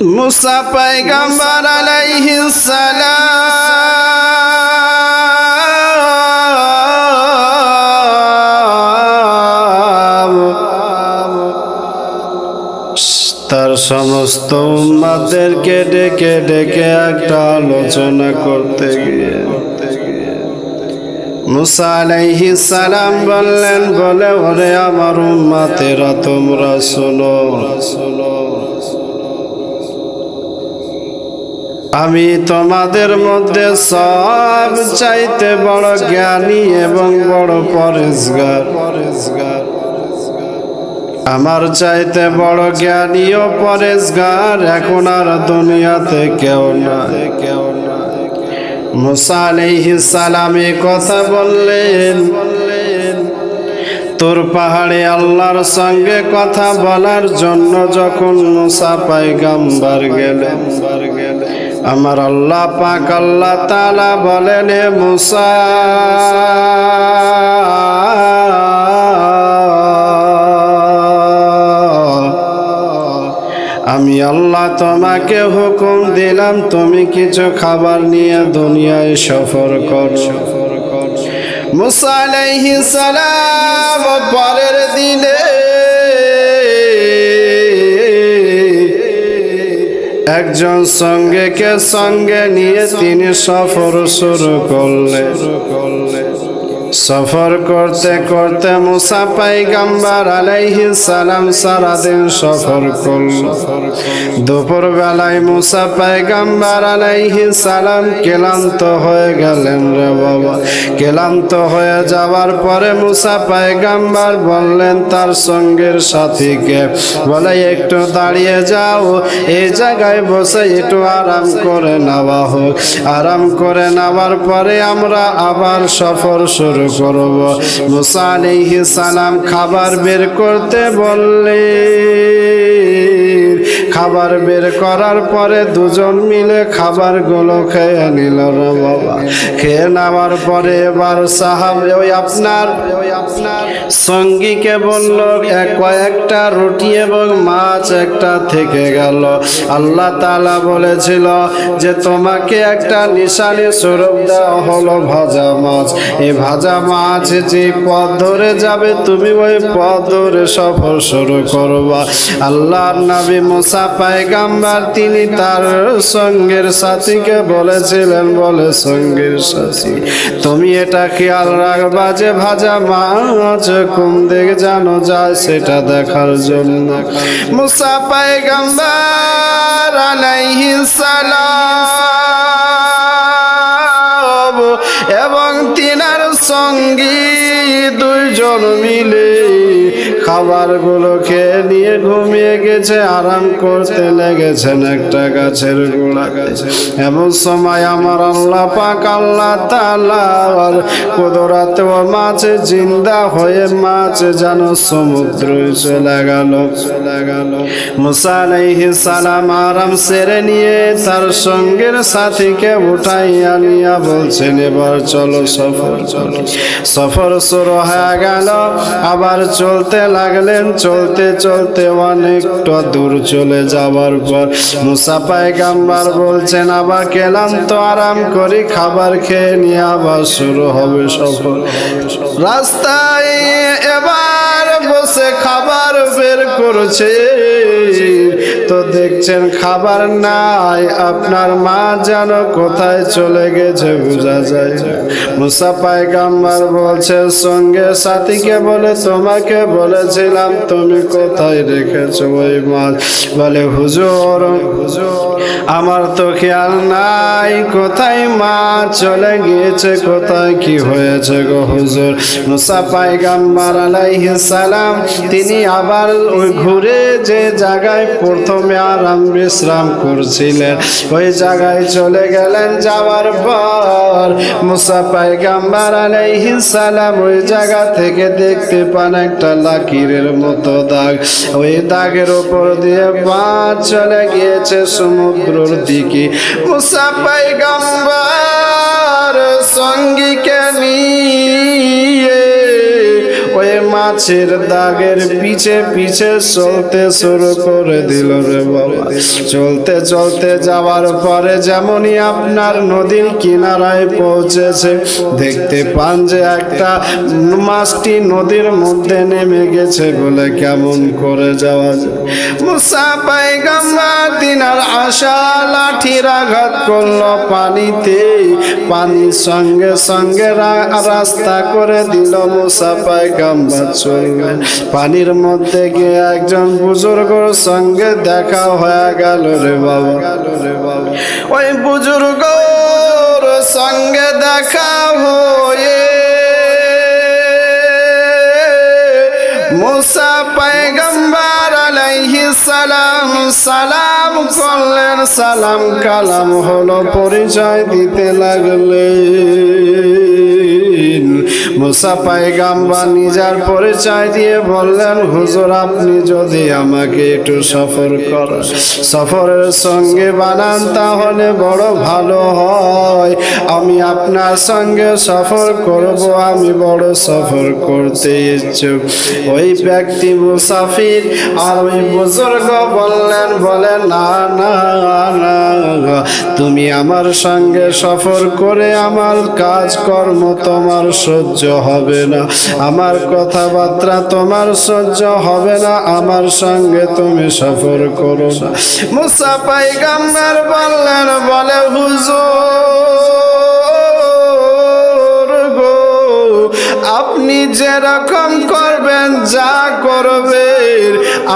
মুসা পাইগাম্বার আলাইহিস সালাম। তার সমস্ত উম্মাদেরকে ডেকে ডেকে একটা আলোচনা করতে গিয়ে মুসা আলাইহি সালাম বললেন, বলে, ওরে আমার উম্মাতেরা, তোমরা শোনো শোনো। আমি তোমাদের মধ্যে সব চাইতে বড় জ্ঞানী এবং বড় পরেশগার পরেশগার আমার চাইতে বড় জ্ঞানী ও পরেশগার এখন আর দুনিয়াতে কেউ নাই। কেউ নাই মুসা সালাম কথা বললেন, তোর পাহাড়ে আল্লাহর সঙ্গে কথা বলার জন্য যখন মুসা পাইগাম্বার গেলেন আমার আল্লাহ পাক আল্লাহ তাআলা বলেন মুসা, আমি আল্লাহ তোমাকে হুকুম দিলাম, তুমি কিছু খাবার নিয়ে দুনিয়ায় সফর কর সফর কর মুসা আলাইহিস সালাম, পরের দিনে একজন সঙ্গেকে সঙ্গে নিয়ে তিনি সফর শুরু করলেন। সফর করতে করতে মুসা পাইগাম্বার আলাইহি সালাম সারাদিন সফর করল। দুপুর বেলায় মুসা পাইগাম্বার আলাইহি সালাম ক্লান্ত হয়ে গেলেন রে বাবা। ক্লান্ত হয়ে যাওয়ার পরে মুসা পাইগাম্বার বললেন তার সঙ্গের সাথীকে, বলে, একটু দাঁড়িয়ে যাও, এই জায়গায় বসে একটু আরাম করে নেওয়া হোক। আরাম করে নেওয়ার পরে আমরা আবার সফর শুরু করব। মুসা আলাইহিস সালাম খাবার বের করতে বললে। খাবার বের করার পরে দুজন মিলে খাবারগুলো খেয়ে নিল রে বাবা। খেয়ে নেওয়ার পরে এবার সাহাব ওই আপনার ওই আপনার সঙ্গীকে বলল কয়েকটা রুটি এবং মাছ একটা থেকে গেল। আল্লাহ তালা বলেছিল যে, তোমাকে একটা নিশানি স্বরূপ দেওয়া হলো ভাজা মাছ। এই ভাজা মাছ যে পথ ধরে যাবে, তুমি ওই পথ ধরে সফর শুরু করবা। আল্লাহর নবী মুসা পায়গাম্বার তিনি তার সঙ্গের সাথীকে বলেছিলেন, বলে সঙ্গের সাথী, তুমি এটা খেয়াল রাখবা যে ভাজা মাছ কোন দিক জানো যায় সেটা দেখার জন্য। মুসা পায়গাম্বার আলাইহিস সালাম এবং তিনার সঙ্গী দুইজন মিলে খাবারগুলো খেয়ে নিয়ে ঘুমিয়ে গেছে, আরাম করতে লেগেছেন একটা গাছের গোড়া। এমন সময় আমার আল্লাহ পাক আল্লাহ তালার কুদরাত মাছ জিন্দা হয়ে মাছ যেন সমুদ্র চলে গেল। চলে গেল মুসা আলাইহিস সালাম আরাম সেরে নিয়ে তার সঙ্গের সাথীকে উঠাইয়া নিয়া বলছেন, এবার চলো সফর চলো। সফর শুরু হয়ে গেল, আবার চলতে লাগলেন চলতে চলতে অনেকটা দূর চলে যাওয়ার পর মুসা পায়গাম্বার বলছেন আবার গেলাম তো আরাম করি, খাবার খেয়ে নিয়ে আবার শুরু হবে সফর। রাস্তায় এবার বসে খাবার বের করছে। তো দেখছেন খাবার নাই, আপনার মা যেন কোথায় চলে গেছে বোঝা যায়। মুসা পায়গাম্বার বলছে, সঙ্গে সাথীকে বলে তোমাকে বলেছিলাম, তুমি কোথায় রেখেছো ওই মাছ বলে, হুজুর হুজুর আমার তো খেয়াল নাই, কোথায় মা চলে গিয়েছে, কোথায় কি হয়েছে গো হুজুর মুসা পায়গাম্বার আলাইহিস সালাম, তিনি আবার ওই ঘুরে যে জায়গায় প্রথমে আরাম বিশ্রাম করছিলেন। ওই জায়গায় চলে গেলেন যাওয়ার পর মুসা পায়গাম্বার আলাইহিস সালাম ওই জায়গা থেকে দেখতে পান একটা লাকিরের মতো দাগ। ওই দাগের উপর দিয়ে মাছ চলে গিয়েছে সমুদ্রর দিকে। মুসা পায়গাম্বার সঙ্গীকে নিয়ে মাছের দাগের পিছে পিছে চলতে শুরু করে দিল রে বাবা। চলতে চলতে যাওয়ার পরে যেমনই আপনার নদীর কিনারায় পৌঁছেছে, দেখতে পান যে একটা মাছটি নদীর মধ্যে নেমে গেছে বলে কেমন করে যাওয়া যায়। মুসা পাইগাম্মা দিনার আশা লাঠির আঘাত করল পানিতে পানির সঙ্গে সঙ্গে রাস্তা করে দিল মুসা পাইগাম্বা পানির মধ্যে গিয়ে একজন বুজুর্গর সঙ্গে দেখা হয়ে গেল রে বাবা। ওই বুজুর্গর সঙ্গে দেখা হয়ে মুসা পায়গম্বর আলাইহি সালাম সালাম করলেন। সালাম কালাম হলো পরিচয় দিতে লাগলেন মুসা পায়গাম্বার নিজের পরিচয় দিয়ে বললেন, হুজুর, আপনি যদি আমাকে একটু সফর কর সফরের সঙ্গে বানান, তাহলে বড় ভালো হয়। আমি আপনার সঙ্গে সফর করব, আমি বড় সফর করতে ইচ্ছুক। ওই ব্যক্তি মুসাফির আর ওই বুজুর্গ বললেন বলে না না না, তুমি আমার সঙ্গে সফর করে আমার কাজকর্ম তোমার সহ্য হবে না। আমার কথাবার্তা তোমার সহ্য হবে না। আমার সঙ্গে তুমি সফর করো না। মুসা পাইগাম্বার বললেন, বলে হুজুর গো, আপনি যেরকম করবেন, যা করবেন।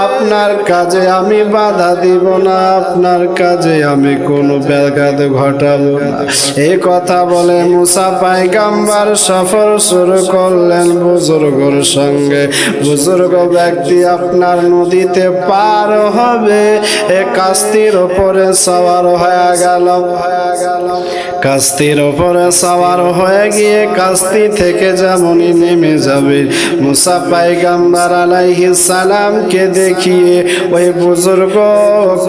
আপনার কাজে আমি বাধা দিব না, আপনার কাজে আমি কোনো ব্যাঘাত ঘটাবো না। এই কথা বলে মুসা পাইগাম্বার সফর শুরু করলেন বুজুর্গর সঙ্গে। বুজুর্গ ব্যক্তি আপনার নদীতে পার হবে। এ কাস্তির ওপরে সওয়ার হয়ে গেল। কাস্তির ওপরে সওয়ার হয়ে গিয়ে কাস্তি থেকে যেমনই নেমে যাবে, মুসা পাইগাম্বার আলাইহি সালামকে দেখিয়ে ওই বুজুর্গ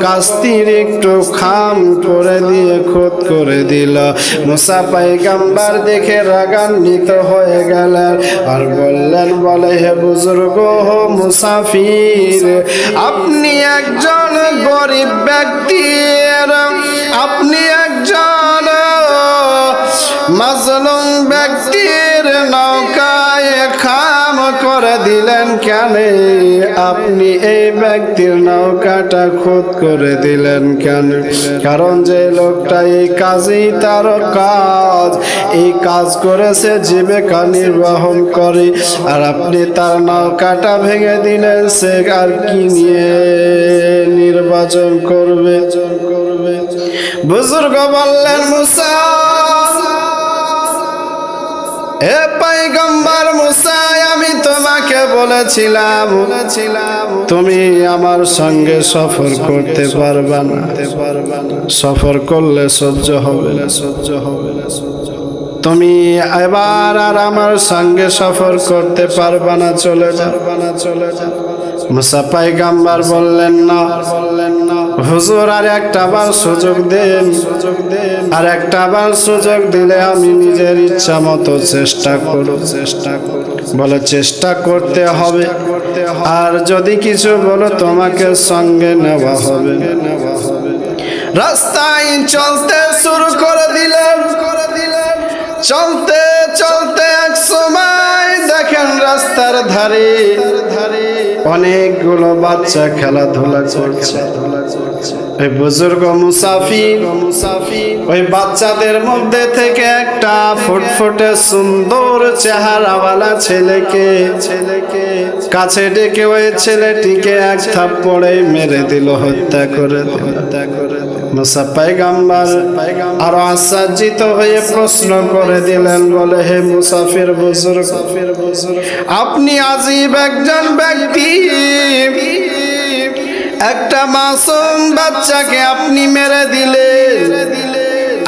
কাস্তির একটু খাম করে দিয়ে খোদ করে দিল। মুসা পাইগাম্বার দেখে রাগান্বিত হয়ে গেলেন আর বললেন, বলে হে বুজুর্গ মুসাফির, আপনি একজন গরিব ব্যক্তি আপনি একজন মাজলুম ব্যক্তির নৌকায় খাম করে দিলেন কেন? আপনি এই ব্যক্তির নৌকাটা খোদ করে দিলেন কেন? কারণ যে লোকটা এই কাজই তার কাজ। এই কাজ করেছে জীবিকা নির্বাহন করে। আর আপনি তার নৌকাটা ভেঙে দিলেন, সে আর কি নিয়ে নির্বাচন করবে? বুজুর্গ বললেন, মুসা হে পাইগম্বর তোমাকে বলেছিলাম বলেছিলাম তুমি আমার সঙ্গে সফর করতে পারবা না। সফর করলে সহ্য হবে সহ্য হবে তুমি এবার আর আমার সঙ্গে সফর করতে পারবা না, চলে যাবা না চলে যা মুসা পাইগাম্বার বললেন না বললেন না হুজুর, আর একটা বার সুযোগ দেন। সুযোগ দেন আর একটা বার সুযোগ দিলে আমি নিজের ইচ্ছা মতো চেষ্টা করব চেষ্টা করব। বলে, চেষ্টা করতে হবে। আর যদি কিছু বলো, তোমাকে সঙ্গে নেওয়া হবে। রাস্তায় চলতে শুরু করে দিলেন। চলতে চলতে এক সময় দেখেন রাস্তার ধারে ধারে অনেকগুলো বাচ্চা খেলাধুলা করছে। ওই বুজুর্গ মুসাফির, ওই বাচ্চাদের মধ্যে থেকে একটা ফুটফুটে সুন্দর চেহারাওয়ালা ছেলেকে ছেলেকে কাছে ডেকে ওই ছেলেটিকে এক থাপ্পড়ে মেরে দিল, হত্যা করে হত্যা করে মুসা পাইগাম্বার আরও আশ্চর্যিত হয়ে প্রশ্ন করে দিলেন, বলে, হে মুসাফির বুজুর্গ, আপনি আজীব একজন ব্যক্তি। একটা মাসুম বাচ্চাকে আপনি মেরে দিলে।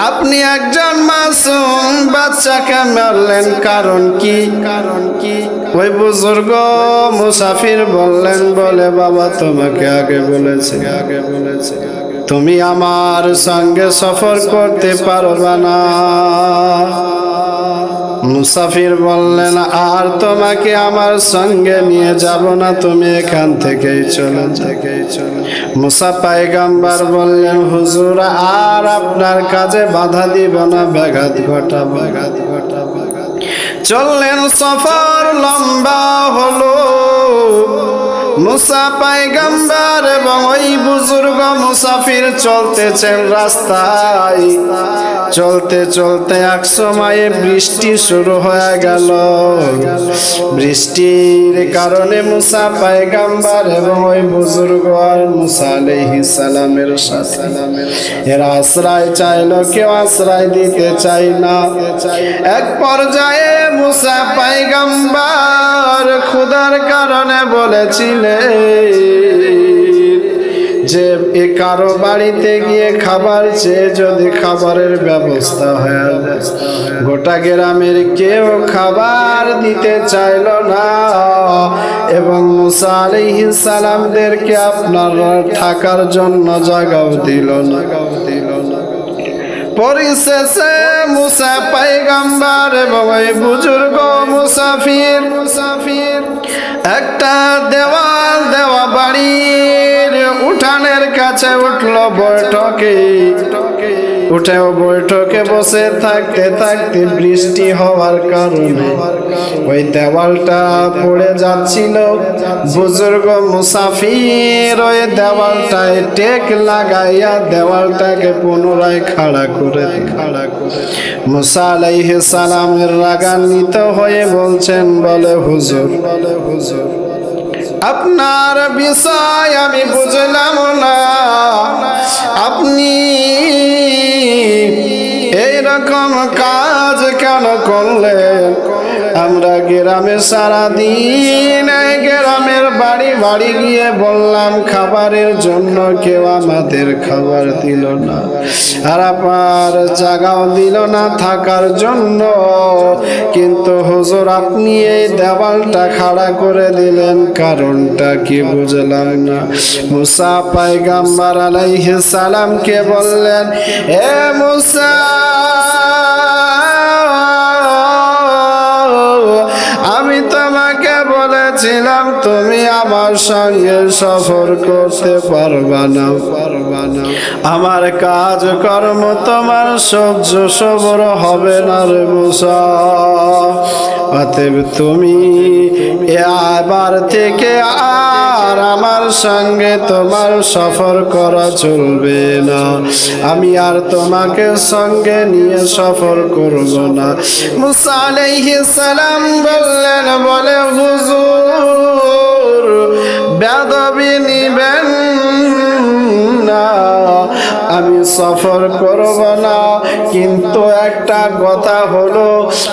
আপনি একজন মাসুম বাচ্চাকে মারলেন, কারণ কি? কারণ কি ওই বুজুর্গ মুসাফির বললেন, বলে বাবা, তোমাকে আগে বলেছে আগে বলেছে। তুমি আমার সঙ্গে সফর করতে পারবা না। মুসাফির বললেন, আর তোমাকে আমার সঙ্গে নিয়ে যাব না, তুমি এখান থেকেই চলে থেকেই চলে মুসা পাইগাম্বার বললেন, হুজুর, আর আপনার কাজে বাধা দিব না, ব্যাঘাত ঘটা ব্যাঘাত ঘটা ব্যাঘাত চললেন সফর লম্বা হলো। মুসা পাইগাম্বার এবং ওই বুজুর্গ মুসাফির চলতেছেন রাস্তায়। চলতে চলতে এক সময়ে বৃষ্টি শুরু হয়ে গেল। বৃষ্টির কারণে মুসা পাইগাম্বার এবং ওই বুজুর্গ আর মুসা আলাইহিস সালামের সাথে। এরা আশ্রয় চাইলো, কেউ আশ্রয় দিতে চাই না। এক পর্যায়ে মুসা পাইগাম্বার ক্ষুধার কারণে বলেছিলেন যে এ কারও বাড়িতে গিয়ে খাবার চেয়ে যদি খাবারের ব্যবস্থা হয়ে, গোটা গ্রামের কেউ খাবার দিতে চাইলো না। এবং মুসা আলাইহিস সালামদেরকে আপনার থাকার জন্য জায়গাও দিল দিল না। পরিশেষে মুসা পাইগাম্বার এবং ওই বুজুর্গ মুসাফির মুসাফির। একটা দেওয়াল দেওয়া বাড়ির উঠানের কাছে উঠল বৈঠকে। উঠেও বৈঠকে বসে থাকতে থাকতে বৃষ্টি হওয়ার কারণে ওই দেওয়ালটা পড়ে যাচ্ছিল। বুজুর্গ মুসাফির ওই দেওয়ালটায় টেক লাগাইয়া দেওয়ালটাকে পুনরায় খাড়া করে খাড়া করে মুসা সালামের রাগান্বিত হয়ে বলছেন বলে হুজুর বলে হুজুর, আপনার বিষয় আমি বুঝলাম না। আপনি এই রকম কাজ কেন করলেন আমরা গ্রামে সারাদিন গ্রামের বাড়ি বাড়ি গিয়ে বললাম, খাবারের জন্য কেউ আমাদের খাবার দিল না। আর আপনার জায়গাও দিল না থাকার জন্য। কিন্তু হুজুর, আপনি এই দেওয়ালটা খাড়া করে দিলেন। কারণটা কি বুঝলাম না। মুসা পাইগাম্বার আলাইহিস সালামকে বললেন, এ মুসা বলেছিলাম, তুমি আমার সঙ্গে সফর করতে পারবা না। পারবা না আমার কাজ কর্ম তোমার সহ্য সবর হবে না রে মুসা। অতএব তুমি এবার থেকে আর আমার সঙ্গে তোমার সফর করা চলবে না। আমি আর তোমাকে সঙ্গে নিয়ে সফর করব না। মুসা সালাম বললেন, বলে হুজুর, বেদবি নিবেন না। আমি সফর করব না। কিন্তু একটা কথা হলো,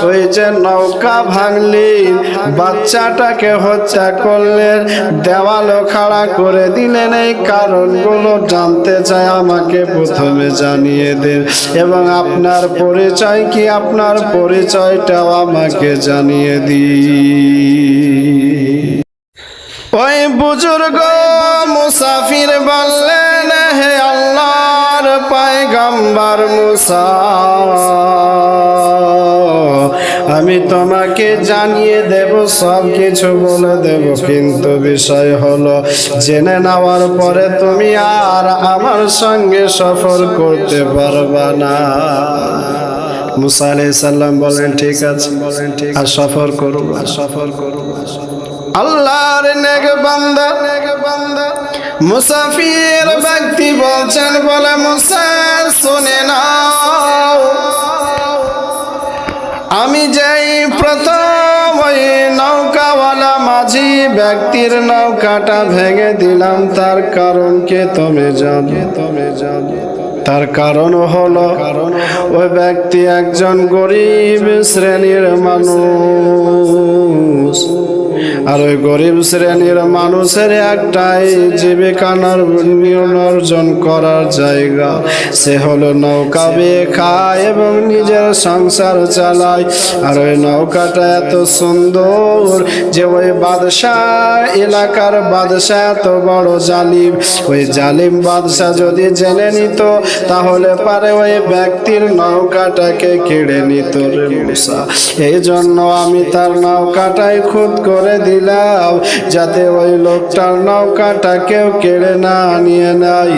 ওই যে নৌকা ভাঙলি, বাচ্চাটাকে হত্যা করলেন দেওয়ালও খাড়া করে দিলেন। এই কারণগুলো জানতে চাই, আমাকে প্রথমে জানিয়ে দিন। এবং আপনার পরিচয় কি? আপনার পরিচয়টাও আমাকে জানিয়ে দিই ওই বুজুর্গ মুসাফির আল্লাহর পায়গাম্বার মুসা। আমি তোমাকে জানিয়ে দেব, সব কিছু বলে দেব, কিন্তু বিষয় হলো, জেনে নেওয়ার পরে তুমি আর আমার সঙ্গে সফর করতে পারবা না। মুসা আলাইহিস সালাম বলেন, ঠিক আছে বলেন ঠিক আর সফর করব আর সফর করব আল্লাহর নেক বান্দা নেক বান্দা মুসাফির ব্যক্তি বলছেন বলে মুসা শুনে নাও। আমি যেই প্রথম ওই নৌকাওয়ালা মাঝি ব্যক্তির নৌকাটা ভেঙে দিলাম, তার কারণকে তুমি জানো তুমি জানো? তার কারণ হলো কারণ ওই ব্যক্তি একজন গরিব শ্রেণির মানুষ। আর ওই গরিব শ্রেণির মানুষের একটাই জীবিকানার অর্জন করার জায়গা। সে হলো নৌকা বেয়ে খায় এবং নিজের সংসার চালায়। আর ওই নৌকাটা এত সুন্দর যে ওই বাদশাহ, এলাকার বাদশাহ এত বড় জালিম। ওই জালিম বাদশাহ যদি জেনে নিত, তাহলে পারে ওই ব্যক্তির নৌকাটাকে কেড়ে নিত এই জন্য আমি তার নৌকাটাই খুদ করে দিলাম যাতে ওই লোকটার নৌকাটা কেউ কেড়ে না নিয়ে নাই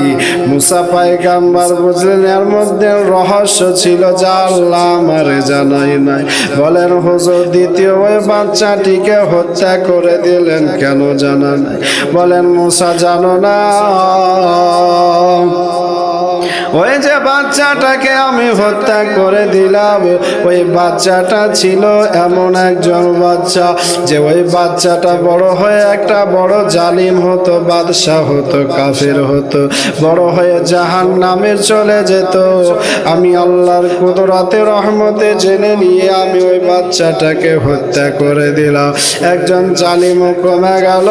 মুসা পাইগাম্বার বুঝলেন, এর মধ্যে রহস্য ছিল আল্লাহ আমারে জানাই নাই। বলেন, হুজুর, দ্বিতীয় ওই বাচ্চাটিকে হত্যা করে দিলেন কেন জানা নাই? বলেন, মুসা জানো না। ওই যে বাচ্চাটাকে আমি হত্যা করে দিলাম। ওই বাচ্চাটা ছিল এমন একজন বাচ্চা যে ওই বাচ্চাটা বড় হয়ে একটা বড় জালিম হতো, বাদশাহ হতো, কাফের হতো, বড় হয়ে জাহান নামে চলে যেত। আমি আল্লাহর কুদরাতে রহমতে জেনে নিয়ে আমি ওই বাচ্চাটাকে হত্যা করে দিলাম। একজন জালিম কমে গেল,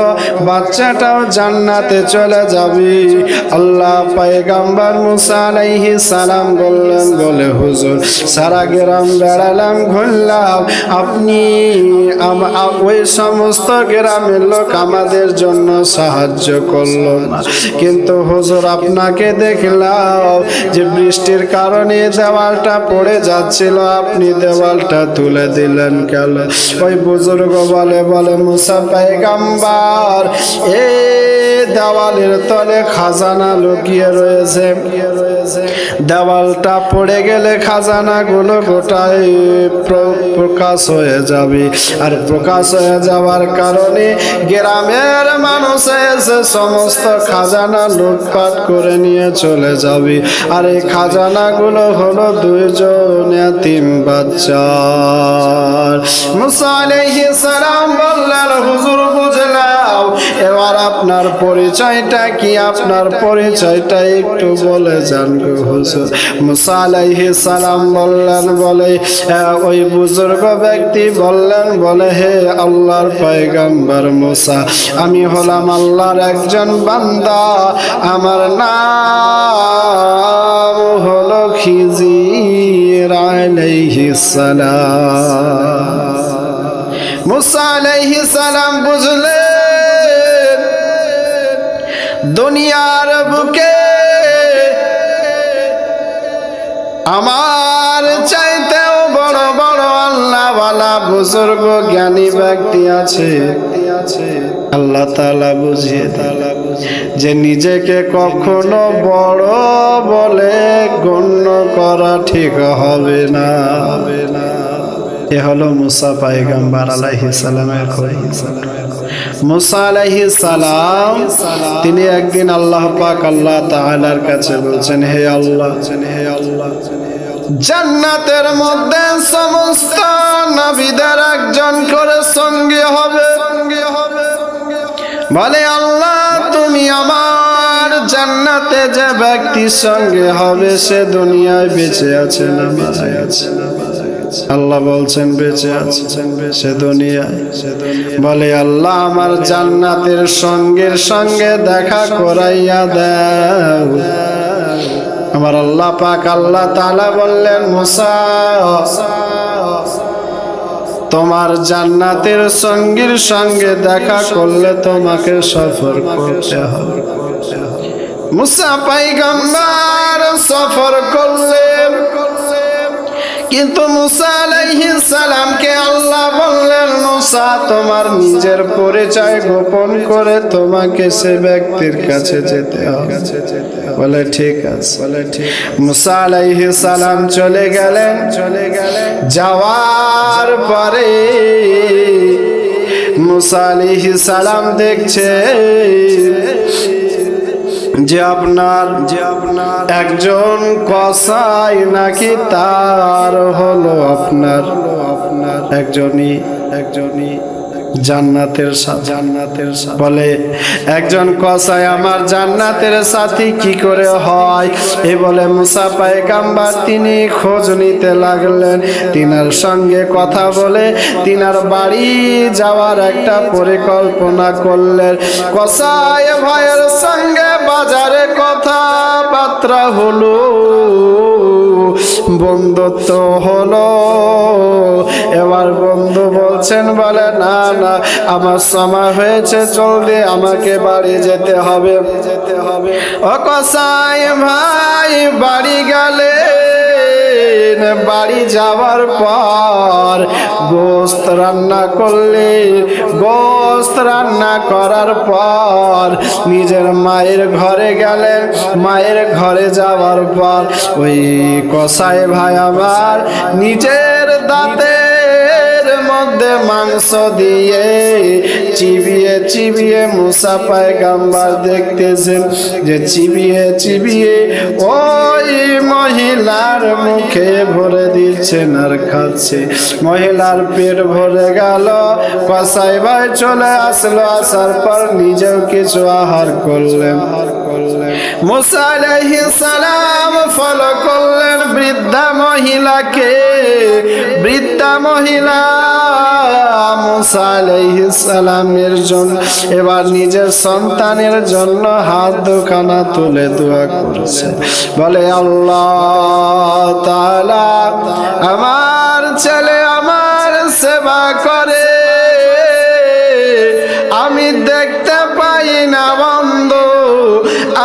বাচ্চাটাও জান্নাতে চলে যাবি। আল্লাহ পায়গাম্বার মুসা আলাইহি সালাম বললেন, বলে হুজুর সারা গ্রাম বেড়ালাম, ঘুরলাম। আপনি ওই সমস্ত গ্রামের লোক আমাদের জন্য সাহায্য করল কিন্তু হুজুর, আপনাকে দেখলাম যে বৃষ্টির কারণে দেওয়ালটা পড়ে যাচ্ছিল। আপনি দেওয়ালটা তুলে দিলেন কেন? ওই বুজুর্গ বলে বলে, মুসা, পায়গাম্বার, এ দেওয়ালের তলে খাজানা লুকিয়ে রয়েছে। দেওয়ালটা পড়ে গেলে খাজানা গুলো গোটাই প্রকাশ হয়ে যাবে। আর প্রকাশ হয়ে যাওয়ার কারণে গ্রামের মানুষ এসে সমস্ত খাজানা লুটপাট করে নিয়ে চলে যাবে। আর এই খাজানাগুলো হলো দুইজন তিন বাচ্চা। মুসা আলাইহিস সালাম বললেন, হুজুর বুঝলাম এবার আপনার পরিচয়টা কি? আপনার পরিচয়টা একটু বলে যান সালাম বললেন, বলে ওই বুজুর্গ ব্যক্তি বললেন, বলে, হে আল্লাহর পয়গম্বর মুসা, আমি হলাম আল্লাহর একজন বান্দা। আমার নাম হলো আলাইহিস সালাম। মুসা আলাইহিস সালাম বুঝলেন দুনিয়ার বুকে আমার চাইতেও বড় বড় আল্লাহওয়ালা বুজুর্গ, জ্ঞানী ব্যক্তি আছে। আল্লাহ তালা বুঝিয়ে তালা যে নিজেকে কখনো বড় বলে গণ্য করা ঠিক হবে না হবে না। এ হলো মুসা পাইগাম্বার আলাইহিস সালামের মুসা আলাইহিস সালাম, তিনি একদিন আল্লাহ পাক আল্লাহ তাআলার কাছে বলছেন, হে আল্লাহ হে আল্লাহ জান্নাতের মধ্যে সমস্ত নবীদের একজন করে সঙ্গী হবে। বলে, আল্লাহ, তুমি আমার জান্নাতে যে ব্যক্তির সঙ্গে হবে, সে দুনিয়ায় বেঁচে আছে না মারা আছে? আল্লাহ বলছেন, বেঁচে আছেন সে দুনিয়ায়। বলে, আল্লাহ আমার জান্নাতের সঙ্গের সঙ্গে দেখা করাইয়া দাও। আমার আল্লাহ পাক আল্লাহ তাআলা বললেন, মুসা, তোমার জান্নাতের সঙ্গীর সঙ্গে দেখা করলে তোমাকে সফর করতে হবে। মুসা পাইগাম্বার সফর করলেন কিন্তু মুসা আলাইহিস সালামকে আল্লাহ বললেন, মুসা, তোমার নিজের পরিচয় গোপন করে তোমাকে সে ব্যক্তির কাছে যেতে হবে। বলে, ঠিক আছে। বলে ঠিক মুসা আলাইহিস সালাম চলে গেলেন চলে গেলেন। যাওয়ার পরে মুসা আলাইহিস সালাম দেখছে যে আপনার যে আপনার একজন কসাই নাকি তার হলো আপনার আপনার? একজনই একজনই। জান্নাতের জান্নাতের বলে, একজন কসাই আমার জান্নাতের সাথী কি করে হয়? এ বলে, মুসা পায়গাম্বার তিনি খোঁজ নিতে লাগলেন। তিনার সঙ্গে কথা বলে তিনার বাড়ি যাওয়ার একটা পরিকল্পনা করলেন। কসাই ভাইয়ের সঙ্গে বাজারে কথাবার্তা হলো। বন্ধুত্ব হলো। এবার বন্ধু বলছেন, বলে, না না, আমার সময় হয়েছে, জলদি আমাকে বাড়ি যেতে হবে। যেতে হবে ও কসাই ভাই, বাড়ি গেলে বাড়ি যাওয়ার পর গোস্ত রান্না করলেন গোস্ত রান্না করার পর নিজের মায়ের ঘরে গেলেন মায়ের ঘরে যাওয়ার পর ওই কসাই ভাই আবার নিজের দাঁতের মধ্যে মাংস দিয়ে চিবিয়ে চিবিয়ে মুসা পায়গাম্বার দেখতেছেন যে চিবিয়ে চিবিয়ে ওই মহিলার মুখে ভরে দিচ্ছেন আর খাচ্ছে। মহিলার পেট ভরে গেল কসাই ভাই চলে আসলো আসার পর নিজেও কিছু আহার করলেন। সালাম করলেন বৃদ্ধা মহিলাকে। বৃদ্ধা মহিলা সালামের জন্য, এবার নিজের সন্তানের জন্য হাত দুখানা তুলে দোয়া করছে। বলে, আল্লাহ তাআলা আমার ছেলে আমার সেবা করে।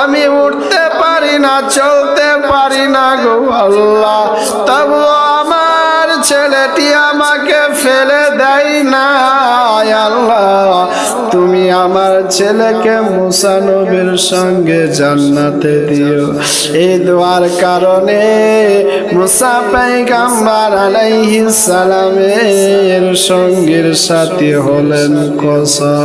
আমি উঠতে পারি না, চলতে পারি না গো আল্লাহ। তবু আমার ছেলেটি আমাকে ফেলে দেয় না আল্লাহ। তুমি আমার ছেলেকে মুসানবের সঙ্গে জান্নাতে দিও। এই দোয়ার কারণে মুসা পাইগাম্বার আলাইহি সালামের সঙ্গীর সাথী হলেন কসা